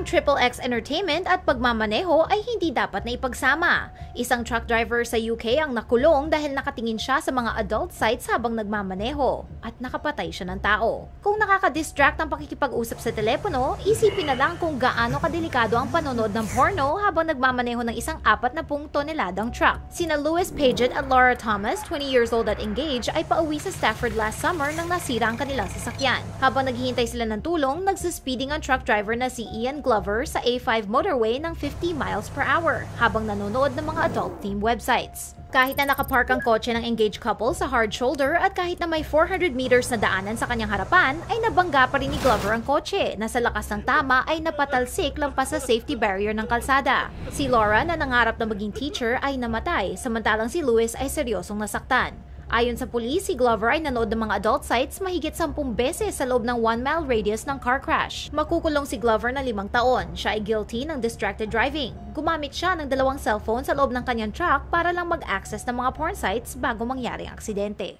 Ang Triple X Entertainment at pagmamaneho ay hindi dapat na ipagsama. Isang truck driver sa UK ang nakulong dahil nakatingin siya sa mga adult sites habang nagmamaneho at nakapatay siya ng tao. Kung nakaka-distract ang pakikipag-usap sa telepono, isipin na lang kung gaano kadelikado ang panonood ng porno habang nagmamaneho ng isang 40 toneladang truck. Sina Louis Paget at Laura Thomas, 20 years old at engaged, ay pauwi sa Stafford last summer nang nasira ang kanilang sasakyan. Habang naghihintay sila ng tulong, nagsaspeeding ang truck driver na si Ian Glover sa A5 motorway ng 50 miles per hour habang nanonood ng mga adult theme websites. Kahit na nakapark ang kotse ng engaged couple sa hard shoulder at kahit na may 400 meters na daanan sa kanyang harapan, ay nabangga pa rin ni Glover ang kotse na sa lakas ng tama ay napatalsik lampas sa safety barrier ng kalsada. Si Laura na nangarap na maging teacher ay namatay, samantalang si Louis ay seryosong nasaktan. Ayon sa pulis, si Glover ay nanood ng mga adult sites mahigit 10 beses sa loob ng 1 mile radius ng car crash. Makukulong si Glover na limang taon. Siya ay guilty ng distracted driving. Gumamit siya ng dalawang cellphone sa loob ng kanyang truck para lang mag-access ng mga porn sites bago mangyari ang aksidente.